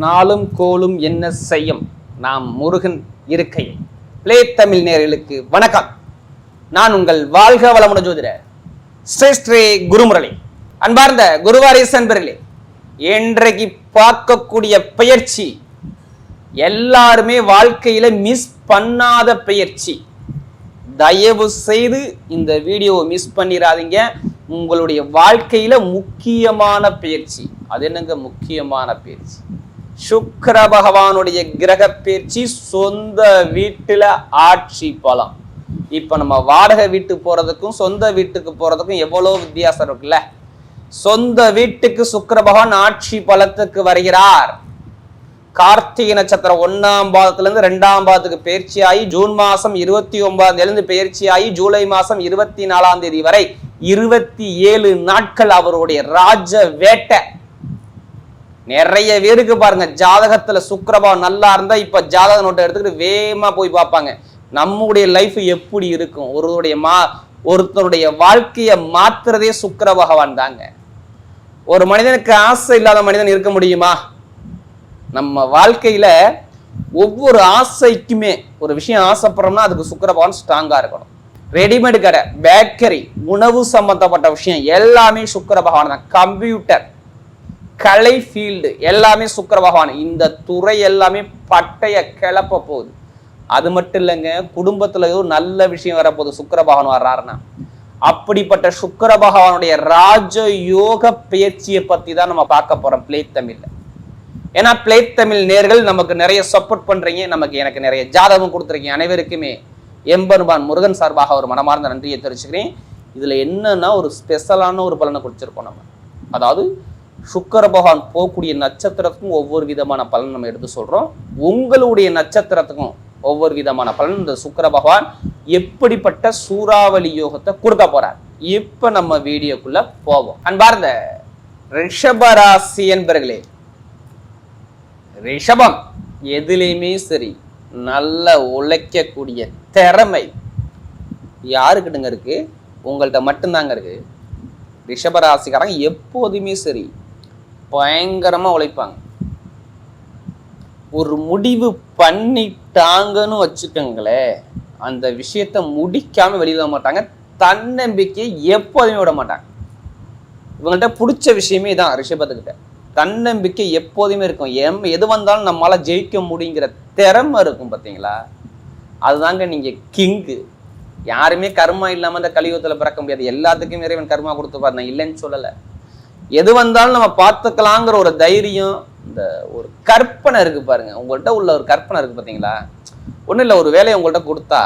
நாளும் கோலும் என்ன செய்யும்? நாம் முருகன் இருக்கையில். பிளே தமிழ் நேர்களுக்கு வணக்கம். நான் உங்கள் வாழ்க வளமுடன் ஜோதிட ஸ்ரீ ஸ்ரீ குருமுரளி. அன்பார்ந்த குருவாரீஸ் அன்பர்களே இன்றைக்கு பார்க்கக்கூடிய பயிற்சி எல்லாருமே வாழ்க்கையில மிஸ் பண்ணாத பயிற்சி தயவு செய்து இந்த வீடியோவை மிஸ் பண்ணிடாதீங்க உங்களுடைய வாழ்க்கையில முக்கியமான பயிற்சி அது என்னங்க முக்கியமான பயிற்சி சுக்கர பகவானுடைய கிரக பயிற்சி சொந்த வீட்டுல ஆட்சி பலம். இப்ப நம்ம வாடகை வீட்டுக்கு போறதுக்கும் சொந்த வீட்டுக்கு போறதுக்கும் எவ்வளவு வித்தியாசம் இருக்குல்ல? சொந்த வீட்டுக்கு சுக்கர பகவான் ஆட்சி பலத்துக்கு வருகிறார். கார்த்திகை நட்சத்திரம் ஒன்னாம் பாதத்துல இருந்து ரெண்டாம் பாதத்துக்கு பயிற்சி ஆகி ஜூன் மாசம் இருபத்தி ஒன்பதாம் தேதி பயிற்சி ஆகி ஜூலை மாசம் இருபத்தி நாலாம் தேதி வரை இருபத்தி ஏழு நாட்கள் அவருடைய ராஜ வேட்டை. நிறைய பேருக்கு பாருங்க ஜாதகத்துல சுக்கரபாவம் நல்லா இருந்தா இப்ப ஜாதக நோட்டை எடுத்துக்கிட்டு வேகமா போய் பார்ப்பாங்க. நம்முடைய லைஃப் எப்படி இருக்கும்? ஒருவருடைய மா ஒருத்தருடைய வாழ்க்கையை மாத்துறதே சுக்கர பகவான் தாங்க. ஒரு மனிதனுக்கு ஆசை இல்லாத மனிதன் இருக்க முடியுமா? நம்ம வாழ்க்கையில ஒவ்வொரு ஆசைக்குமே ஒரு விஷயம் ஆசைப்படுறோம்னா அதுக்கு சுக்கர பகவான் ஸ்ட்ராங்கா இருக்கணும். ரெடிமேட் கடை பேக்கரி உணவு சம்பந்தப்பட்ட விஷயம் எல்லாமே சுக்கர பகவான் தான். கம்ப்யூட்டர் கலை ஃபீல்டு எல்லாமே சுக்கர பகவான். இந்த துறை எல்லாமே பட்டைய கிளப்ப போகுது. அது மட்டும் இல்லைங்க குடும்பத்தில் ஏதோ நல்ல விஷயம் வரப்போகுது சுக்கர பகவான் வர்றாருன்னா. அப்படிப்பட்ட சுக்கர பகவானுடைய ராஜ யோக பயிற்சியை பற்றி தான் நம்ம பார்க்க போகிறோம் பிளே தமிழில் ஏன்னா பிளே தமிழ் நேர்கள் நமக்கு நிறைய சப்போர்ட் பண்ணுறீங்க நமக்கு எனக்கு நிறைய ஜாதகம் கொடுத்துருக்கீங்க அனைவருக்குமே. எம்பெருமான் முருகன் சார்பாக ஒரு மனமார்ந்த நன்றியை தெரிவிச்சுக்கிறேன். இதில் என்னன்னா ஒரு ஸ்பெஷலான ஒரு பலனை கொடுத்துருக்கோம் நம்ம. அதாவது சுக்கர பகவான் போகக்கூடிய நட்சத்திரத்துக்கும் ஒவ்வொரு விதமான பலன் நம்ம எடுத்து சொல்றோம். உங்களுடைய நட்சத்திரத்துக்கும் ஒவ்வொரு விதமான பலன். இந்த சுக்கர பகவான் எப்படிப்பட்ட சூறாவளி யோகத்தை கொடுக்க போறார்? இப்ப நம்ம வீடியோக்குள்ள போவோம். அன்பார்ந்த ரிஷபராசி என்பர்களே ரிஷபம் எதுலேயுமே சரி நல்ல உழைக்கக்கூடிய திறமை யாருக்கிட்டங்க இருக்கு? உங்கள்கிட்ட மட்டும்தாங்க இருக்கு. ரிஷபராசிக்காரங்க எப்போதுமே சரி பயங்கரமாக உழைப்பாங்க. ஒரு முடிவு பண்ணிட்டாங்கன்னு வச்சுக்கோங்களேன் அந்த விஷயத்த முடிக்காம வெளியிட மாட்டாங்க. தன்னம்பிக்கையை எப்போதுமே விட மாட்டாங்க. இவங்கள்ட்ட பிடிச்ச விஷயமே தான் ரிஷபத்துக்கிட்ட. தன்னம்பிக்கை எப்போதுமே இருக்கும். எம் எது வந்தாலும் நம்மளால் ஜெயிக்க முடியுங்கிற திறமை இருக்கும் பார்த்தீங்களா அதுதாங்க நீங்கள் கிங்கு. யாருமே கர்மா இல்லாமல் அந்த கலியுகத்தில் பிறக்க முடியாது. எல்லாத்துக்கும் இறைவன் கர்மா கொடுத்து நான் இல்லைன்னு சொல்லலை. எது வந்தாலும் நம்ம பார்த்துக்கலாங்கிற ஒரு தைரியம் இந்த ஒரு கற்பனை இருக்குது பாருங்கள் உங்கள்கிட்ட உள்ள ஒரு கற்பனை இருக்குது பார்த்தீங்களா ஒன்றும் இல்லை ஒரு வேலையை உங்கள்கிட்ட கொடுத்தா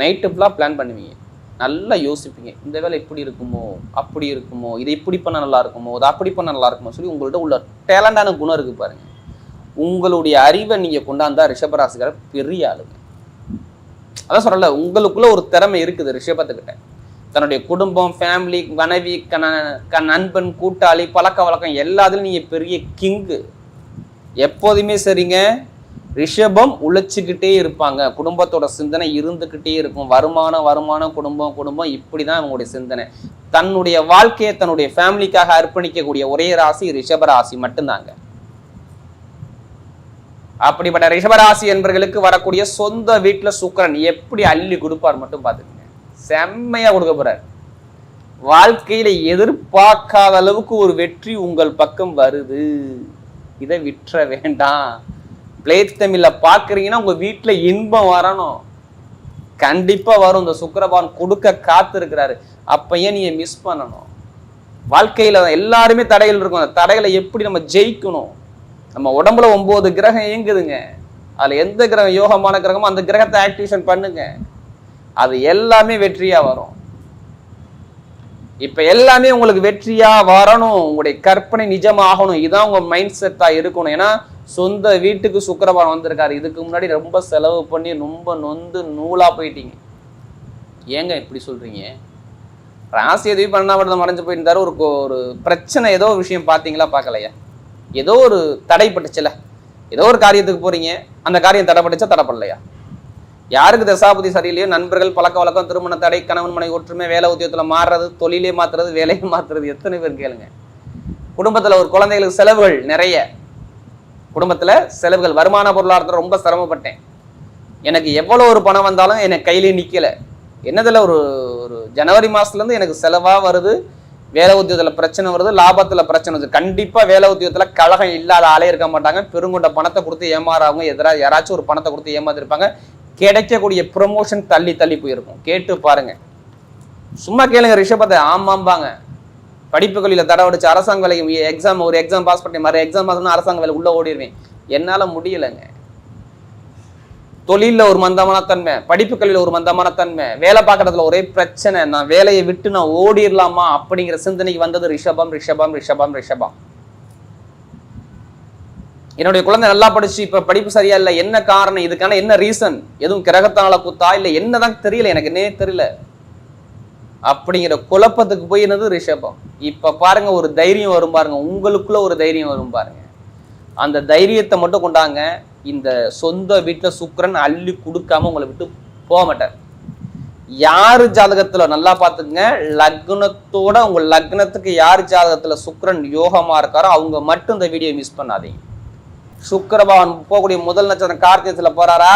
நைட்டு ஃபுல்லாக பிளான் பண்ணுவீங்க. நல்லா யோசிப்பீங்க. இந்த வேலை இப்படி இருக்குமோ அப்படி இருக்குமோ இதை இப்படி பண்ண நல்லா இருக்குமோ இது அப்படி பண்ண நல்லா இருக்குமோ சொல்லி உங்கள்கிட்ட உள்ள டேலண்டான குணம் இருக்குது பாருங்கள் உங்களுடைய அறிவை நீங்கள் கொண்டாந்தா ரிஷபராசிக்காரர் பெரிய ஆளுங்க. அதான் சொல்லலை உங்களுக்குள்ளே ஒரு திறமை இருக்குது ரிஷபத்துக்கிட்ட. தன்னுடைய குடும்பம் ஃபேமிலி மனைவி க நண்பன் கூட்டாளி பழக்க வழக்கம் எல்லாத்துலையும் நீங்கள் பெரிய கிங்கு எப்போதுமே சரிங்க. ரிஷபம் உழைச்சிக்கிட்டே இருப்பாங்க. குடும்பத்தோட சிந்தனை இருந்துக்கிட்டே இருக்கும். வருமானம் வருமானம் குடும்பம் குடும்பம் இப்படி தான் அவங்களுடைய சிந்தனை. தன்னுடைய வாழ்க்கையை தன்னுடைய ஃபேமிலிக்காக அர்ப்பணிக்கக்கூடிய ஒரே ராசி ரிஷப ராசி மட்டும்தாங்க. அப்படிப்பட்ட ரிஷபராசி என்பர்களுக்கு வரக்கூடிய சொந்த வீட்டில் சுக்கிரன் எப்படி அள்ளி கொடுப்பார் மட்டும் பார்த்துக்கங்க. செம்மையா கொடுக்க போறார். வாழ்க்கையில எதிர்பார்க்காத அளவுக்கு ஒரு வெற்றி உங்கள் பக்கம் வருது. இதை விட்டுற வேண்டாம். பிளே தமிழ்ல பாக்குறீங்கன்னா உங்க வீட்டுல இன்பம் வரணும். கண்டிப்பா வரும். இந்த சுக்கிரபான் கொடுக்க காத்து இருக்கிறாரு அப்ப ஏன் நீங்க மிஸ் பண்ணணும். வாழ்க்கையில எல்லாருமே தடைகள் இருக்கும். அந்த தடைகளை எப்படி நம்ம ஜெயிக்கணும்? நம்ம உடம்புல ஒன்பது கிரகம் இயங்குதுங்க. அதுல எந்த கிரகம்? யோகமான கிரகமோ அந்த கிரகத்தை ஆக்டிவேஷன் பண்ணுங்க. அது எல்லாமே வெற்றியா வரும். இப்ப எல்லாமே உங்களுக்கு வெற்றியா வரணும். உங்களுடைய கற்பனை நிஜமாகணும். இதுதான் உங்க மைண்ட் செட்டா இருக்கணும். ஏன்னா சொந்த வீட்டுக்கு சுக்கிரபான் வந்திருக்காரு. இதுக்கு முன்னாடி ரொம்ப செலவு பண்ணி ரொம்ப நொந்து நூலா போயிட்டீங்க. ஏங்க இப்படி சொல்றீங்க? ராசி எதுவும் பண்ணாமல் மறைஞ்சு போயிருந்தாரு. ஒரு ஒரு பிரச்சனை ஏதோ ஒரு விஷயம் பார்த்தீங்களா பார்க்கலையா? ஏதோ ஒரு தடைப்பட்டுச்சுல. ஏதோ ஒரு காரியத்துக்கு போறீங்க. அந்த காரியம் தடைப்பட்டுச்சா தடைப்படலையா? யாருக்கு தசாபதி சரியில்லையோ நண்பர்கள் பழக்க வழக்கம் திருமண தடை கணவன் மனை ஒற்றுமை வேலை உத்தியோகத்துல மாறுறது தொழிலே மாற்றுறது வேலையை மாற்றுறது எத்தனை பேர் கேளுங்க. குடும்பத்தில் ஒரு குழந்தைகளுக்கு செலவுகள் நிறைய. குடும்பத்தில் செலவுகள் வருமான பொருளாதாரத்தில் ரொம்ப சிரமப்பட்டேன். எனக்கு எவ்வளோ ஒரு பணம் வந்தாலும் எனக்கு கையிலே நிற்கலை என்னதில் ஒரு ஒரு ஜனவரி மாதத்துலேருந்து எனக்கு செலவாக வருது வேலை உத்தியோகத்தில் பிரச்சனை வருது லாபத்தில் பிரச்சனை வருது. கண்டிப்பாக வேலை உத்தியோகத்தில் கழகம் இல்லாத ஆளே இருக்க மாட்டாங்க. பெருங்கொண்ட பணத்தை கொடுத்து ஏமாறவங்க எதிராக யாராச்சும் ஒரு பணத்தை கொடுத்து ஏமாத்திருப்பாங்க. கிடைக்கக்கூடிய ப்ரொமோஷன் தள்ளி தள்ளி போயிருக்கும். கேட்டு பாருங்க. சும்மா கேளுங்க ரிஷபத்தை ஆமாம்பாங்க. படிப்புகளில் தடவடிச்சு அரசாங்க வேலைக்கு எக்ஸாம் ஒரு எக்ஸாம் பாஸ் பண்ணி மறு எக்ஸாம் பாஸ் பண்ணால் அரசாங்க வேலை உள்ளே ஓடிடுவேன் என்னால் முடியலைங்க. தொழிலில் ஒரு மந்தமான தன்மை படிப்புகளில் ஒரு மந்தமான தன்மை வேலை பார்க்கறதுல ஒரே பிரச்சனை நான் வேலையை விட்டு நான் ஓடிடலாமா அப்படிங்கிற சிந்தனைக்கு வந்தது ரிஷபம் ரிஷபம் ரிஷபம் ரிஷபம். என்னுடைய குழந்தை நல்லா படிச்சு இப்ப படிப்பு சரியா இல்லை என்ன காரணம்? இதுக்கான என்ன ரீசன் எதுவும் கிரகத்தால குத்தா இல்லை என்னதான் தெரியல எனக்கு என்னே தெரியல. அப்படிங்கிற குழப்பத்துக்கு போய் என்னது? ரிஷபம். இப்ப பாருங்க ஒரு தைரியம் வரும் பாருங்க உங்களுக்குள்ள ஒரு தைரியம் வரும் பாருங்க. அந்த தைரியத்தை மட்டும் கொண்டாங்க இந்த சொந்த வீட்டில் சுக்கரன் அள்ளி கொடுக்காம உங்களை விட்டு போக மாட்டார். யார் ஜாதகத்தில்? நல்லா பார்த்துக்குங்க லக்னத்தோட உங்கள் லக்னத்துக்கு யார் ஜாதகத்தில் சுக்கரன் யோகமாக இருக்காரோ அவங்க மட்டும் இந்த வீடியோ மிஸ் பண்ணாதீங்க. சுக்கிரபவன் போகக்கூடிய முதல் நட்சத்திரம் கார்த்திகத்தில் போறாரா?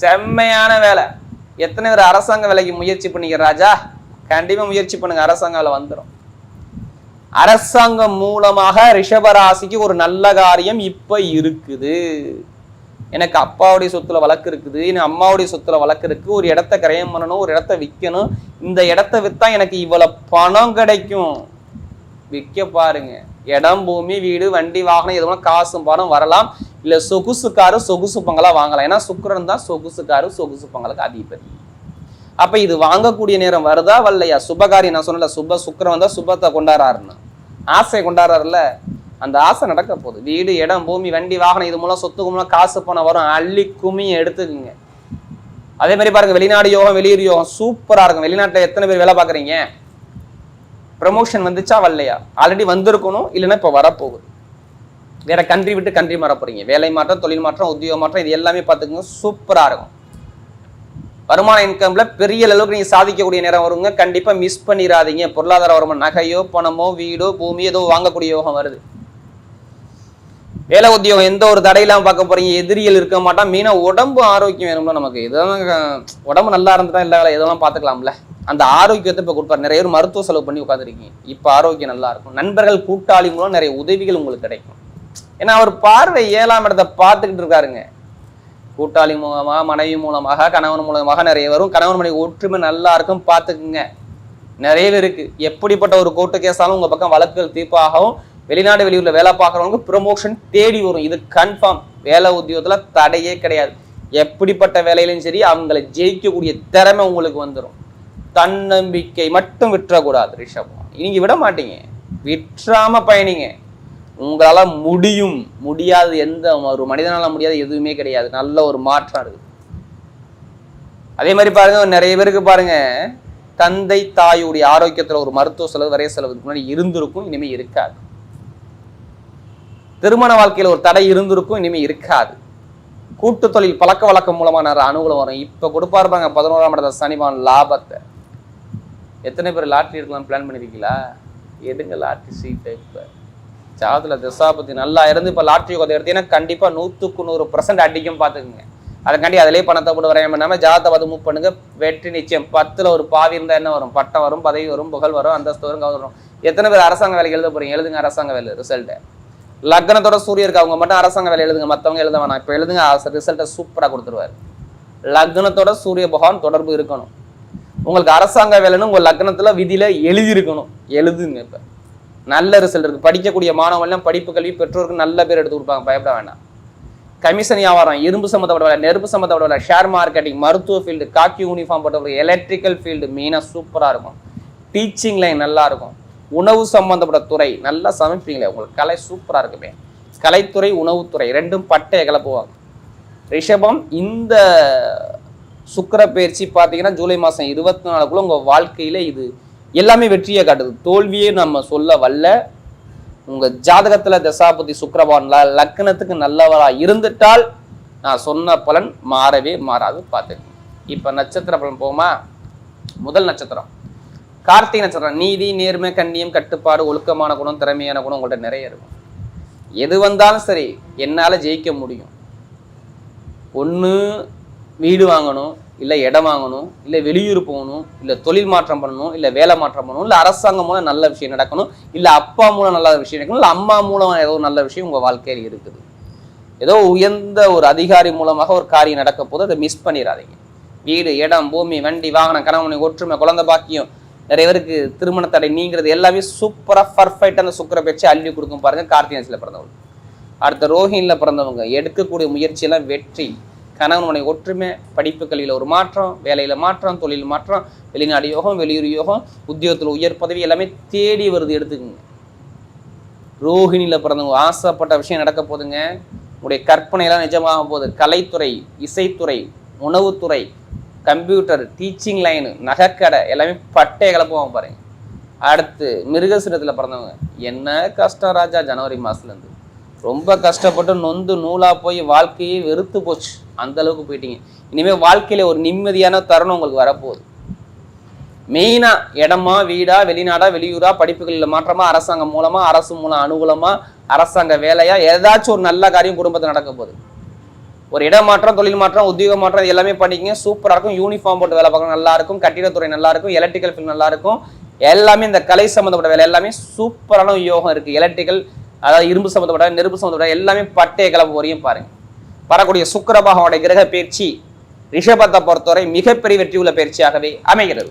செம்மையான வேலை. எத்தனை பேர் அரசாங்க வேலைக்கு முயற்சி பண்ணிக்கிற ராஜா? கண்டிப்பாக முயற்சி பண்ணுங்க அரசாங்க வேலை வந்துடும் அரசாங்கம் மூலமாக ரிஷபராசிக்கு ஒரு நல்ல காரியம் இப்போ இருக்குது. எனக்கு அப்பாவுடைய சொத்துல வழக்கு இருக்குது எனக்கு அம்மாவுடைய சொத்துல வழக்கு இருக்கு. ஒரு இடத்த கிரயம் பண்ணணும் ஒரு இடத்த விற்கணும் இந்த இடத்த விற்றா எனக்கு இவ்வளோ பணம் கிடைக்கும். விற்க பாருங்கள் இடம் பூமி வீடு வண்டி வாகனம் எதுவும் காசும் பணம் வரலாம். இல்லை சொகுசு காரு சொகுசு பங்களா வாங்கலாம். ஏன்னா சுக்கரன் தான் சொகுசு காரு சொகுசு பங்களுக்கு அதிபதி. அப்போ இது வாங்கக்கூடிய நேரம் வருதா வரலையா? சுபகாரியம் நான் சொன்னல சுப சுக்கிரன் வந்தால் சுபத்தை கொண்டாடுறாருன்னு. ஆசை கொண்டாடுறாருல அந்த ஆசை நடக்க போகுது. வீடு இடம் பூமி வண்டி வாகனம் இது மூலம் சொத்து மூலம் காசு பணம் வரும். அள்ளி கும்மி எடுத்துக்குங்க. அதே மாதிரி பாருங்க வெளிநாடு யோகம் வெளியூர் யோகம் சூப்பராக இருக்கும். வெளிநாட்டில் எத்தனை பேர் வேலை பார்க்குறீங்க? ப்ரமோஷன் வந்துச்சா வரலையா? ஆல்ரெடி வந்திருக்கணும் இல்லைன்னா இப்போ வரப்போகுது. வேற கண்ட்ரி விட்டு கண்ட்ரி மாற போறீங்க. வேலை மாற்றம் தொழில் மாற்றம் உத்தியோக மாற்றம் இது எல்லாமே பார்த்துக்கோங்க சூப்பராக இருக்கும். வருமான இன்கம்ல பெரிய அளவுக்கு நீங்க சாதிக்கக்கூடிய நேரம் வருங்க. கண்டிப்பா மிஸ் பண்ணிடாதீங்க பொருளாதார வருமானம் நகையோ பணமோ வீடோ பூமி ஏதோ வாங்கக்கூடிய யோகம் வருது. வேலை உத்தியோகம் எந்த ஒரு தடையில்லாம பார்க்க போறீங்க. எதிரிகள் இருக்க மாட்டான் மீனா உடம்பு ஆரோக்கியம் வேணும்னா நமக்கு. இதெல்லாம் உடம்பு நல்லா இருந்துட்டா இல்லை வேலை எதெல்லாம் பார்த்துக்கலாம்ல. அந்த ஆரோக்கியத்தை இப்போ கொடுப்பாரு. நிறைய பேர் மருத்துவ செலவு பண்ணி உட்காந்துருக்கீங்க இப்போ ஆரோக்கியம் நல்லா இருக்கும். நண்பர்கள் கூட்டாளி மூலம் நிறைய உதவிகள் உங்களுக்கு கிடைக்கும். ஏன்னா அவர் பார்வை ஏழாம் இடத்தை பார்த்துக்கிட்டு இருக்காருங்க. கூட்டாளி மூலமாக மனைவி மூலமாக கணவன் மூலமாக நிறைய வரும். கணவன் மனைவி ஒற்றுமை நல்லா இருக்கும். பார்த்துக்குங்க. நிறைய பேருக்கு எப்படிப்பட்ட ஒரு கோர்ட்டு கேஸாலும் உங்கள் பக்கம் வழக்குகள் தீர்ப்பாகவும் வெளிநாடு வெளியூரில் வேலை பார்க்குறவங்களுக்கு ப்ரொமோஷன் தேடி வரும். இது கன்ஃபார்ம் வேலை உத்தியோகத்தில் தடையே கிடையாது. எப்படிப்பட்ட வேலையிலும் சரி அவங்களை ஜெயிக்கக்கூடிய திறமை உங்களுக்கு வந்துடும் தன்னம்பிக்கை மட்டும் விட்டுறக்கூடாது ரிஷபம். நீங்க விட மாட்டீங்க. விட்டுறாம பயணிங்க. உங்களால முடியும். முடியாது எந்த ஒரு மனிதனால முடியாது எதுவுமே கிடையாது. நல்ல ஒரு மாற்றம் இருக்குது அதே மாதிரி பாருங்க நிறைய பேருக்கு பாருங்க தந்தை தாயுடைய ஆரோக்கியத்துல ஒரு மருத்துவ செலவு வரைய செலவுக்கு முன்னாடி இருந்திருக்கும் இனிமே இருக்காது. திருமண வாழ்க்கையில ஒரு தடை இருந்திருக்கும் இனிமே இருக்காது. கூட்டு தொழில் பழக்க வழக்கம் மூலமா நிறைய அனுகூலம் வரும். இப்ப கொடுப்பாருப்பாங்க பதினோராம் இடத்த சனிபான் லாபத்தை. எத்தனை பேர் லாட்ரி எடுக்கலாம் பிளான் பண்ணியிருக்கீங்களா எடுங்க லாட்ரி சீட்டை இப்போ. ஜாதத்துல திசாபதி நல்லா இருந்து இப்போ லாட்ரி கொதை எடுத்தீங்கன்னா கண்டிப்பாக நூற்றுக்கு நூறு பர்சன்ட் அடிக்கும் பார்த்துக்குங்க. அதுக்காண்டி அதிலே பணத்தை போட்டு வரையம் பண்ணாமல் ஜாதத்தை பார்த்து மூவ் பண்ணுங்க. வெற்றி நிச்சயம். பத்தில் ஒரு பாவி இருந்தால் என்ன வரும்? பட்டம் வரும் பதவி வரும் புகழ் வரும் அந்தஸ்து வரும் கௌரவம் வரும். எத்தனை பேர் அரசாங்க வேலைக்கு எழுத போகிறீங்க எழுதுங்க அரசாங்க வேலை ரிசல்ட்டை லக்னத்தோட சூரிய இருக்கு அவங்க மட்டும் அரசாங்க வேலை எழுதுங்க மற்றவங்க எழுத வேணாம். இப்போ எழுதுங்க ரிசல்ட்டை சூப்பராக கொடுத்துருவாரு. லக்னத்தோட சூரிய பகவான் தொடர்பு இருக்கணும். உங்களுக்கு அரசாங்க வேலைன்னு உங்கள் லக்னத்தில் விதியில் எழுதியிருக்கணும். எழுதுங்க இப்போ. நல்ல ரிசல்ட் இருக்குது படிக்கக்கூடிய மாணவர்கள்லாம் படிப்பு கல்வி பெற்றோருக்கு நல்ல பேர் எடுத்து கொடுப்பாங்க. பயப்பட வேண்டாம். கமிஷன் வியாபாரம் இரும்பு சம்மந்தப்பட்ட வேலை நெருப்பு சம்மந்தப்பட்ட வேலை ஷேர் மார்க்கெட்டிங் மருத்துவ ஃபீல்டு காக்கி யூனிஃபார்ம் போட்டவங்க எலக்ட்ரிக்கல் ஃபீல்டு மெயினாக சூப்பராக இருக்கும். டீச்சிங் லைன் நல்லாயிருக்கும் உணவு சம்மந்தப்பட்ட துறை நல்லா சமைப்பீங்களே உங்களுக்கு கலை சூப்பராக இருக்குமே. கலைத்துறை உணவுத்துறை ரெண்டும் பட்டையை கிளப்புவாங்க ரிஷபம் இந்த சுக்கர பயிற்சி பார்த்தீங்கன்னா ஜூலை மாதம் இருபத்தி நாலுக்குள்ள உங்கள் வாழ்க்கையில் இது எல்லாமே வெற்றியை காட்டுது. தோல்வியே நம்ம சொல்ல வல்ல. உங்கள் ஜாதகத்தில் தசாபதி சுக்கிரபவன்ல லக்னத்துக்கு நல்லவரா இருந்துட்டால் நான் சொன்ன பலன் மாறவே மாறாது பார்த்துக்கங்க. இப்போ நட்சத்திர பலன் போமா முதல் நட்சத்திரம். கார்த்திகை நட்சத்திரம். நீதி நேர்மை கண்ணியம் கட்டுப்பாடு ஒழுக்கமான குணம் திறமையான குணம் உங்கள்கிட்ட நிறைய இருக்கும். எது வந்தாலும் சரி என்னால் ஜெயிக்க முடியும். ஒன்று வீடு வாங்கணும் இல்லை இடம் வாங்கணும் இல்லை வெளியூர் போகணும் இல்லை தொழில் மாற்றம் பண்ணணும் இல்லை வேலை மாற்றம் பண்ணணும் இல்லை அரசாங்கம் மூலம் நல்ல விஷயம் நடக்கணும் இல்லை அப்பா மூலம் நல்ல விஷயம் நடக்கணும் இல்லை அம்மா மூலம் ஏதோ நல்ல விஷயம் உங்கள் வாழ்க்கையில் இருக்குது. ஏதோ உயர்ந்த ஒரு அதிகாரி மூலமாக ஒரு காரியம் நடக்க போது அதை மிஸ் பண்ணிடாதீங்க. வீடு இடம் பூமி வண்டி வாகனம் கணவனை ஒற்றுமை குழந்தை பாக்கியம் நிறைய பேருக்கு திருமண தடை நீங்கிறது எல்லாமே சூப்பராக பர்ஃபெக்டாக அந்த சுக்கர பேச்சு அள்ளி கொடுக்கும் பாருங்கள் கார்த்திகேயன்ஸில் பிறந்தவங்க. அடுத்த ரோஹிணியில் பிறந்தவங்க எடுக்கக்கூடிய முயற்சியெல்லாம் வெற்றி. கணவன் ஒற்றுமை படிப்பு கல்வியில் ஒரு மாற்றம் வேலையில் மாற்றம் தொழில் மாற்றம் வெளிநாடு யோகம் வெளியூர் யோகம் உத்தியோகத்தில் உயர் பதவி எல்லாமே தேடி வருது எடுத்துக்கோங்க. ரோஹிணியில் பிறந்தவங்க ஆசைப்பட்ட விஷயம் நடக்க போகுதுங்க உங்களுடைய கற்பனையெல்லாம் நிஜமாக போகுது. கலைத்துறை இசைத்துறை உணவுத்துறை கம்ப்யூட்டர் டீச்சிங் லைனு நகைக்கடை எல்லாமே பட்டை கிளப்புவாங்க பாருங்க. அடுத்து மிருகசிரத்தில் பிறந்தவங்க. என்ன கஷ்டம் ராஜா ஜனவரி மாதத்துலேருந்து ரொம்ப கஷ்டப்பட்டு நொந்து நூலாக போய் வாழ்க்கையே வெறுத்து போச்சு. அந்த அளவுக்கு போயிட்டீங்க. இனிமேல் வாழ்க்கையில ஒரு நிம்மதியான தருணம் உங்களுக்கு வரப்போகுது. மெயினாக இடமா வீடா வெளிநாடா வெளியூரா படிப்புகளில் மாற்றமாக அரசாங்கம் மூலமாக அரசு மூலம் அனுகூலமாக அரசாங்க வேலையா ஏதாச்சும் ஒரு நல்ல காரியம் குடும்பத்தில் நடக்க போகுது. ஒரு இடம் மாற்றம் தொழில் மாற்றம் உத்தியோக மாற்றம் இது எல்லாமே பண்ணிக்கங்க. சூப்பராக இருக்கும். யூனிஃபார்ம் போட்டு வேலை பார்க்கணும் நல்லா இருக்கும். கட்டிடத்துறை நல்லா இருக்கும். எலக்ட்ரிக்கல் ஃபீல்ட் நல்லா இருக்கும். எல்லாமே இந்த கலை சம்மந்தப்பட்ட வேலை எல்லாமே சூப்பரான யோகம் இருக்குது எலக்ட்ரிக்கல் அதாவது இரும்பு சம்மந்தப்பட்ட நெருப்பு சம்மந்தப்பட்ட எல்லாமே பட்டைய கிளப்பு வரையும் பாருங்க. வரக்கூடிய சுக்கிர பகவானுடைய கிரக பயிற்சி ரிஷபத்தை பொறுத்தவரை மிகப்பெரிய வெற்றி உள்ள பயிற்சியாகவே அமைகிறது.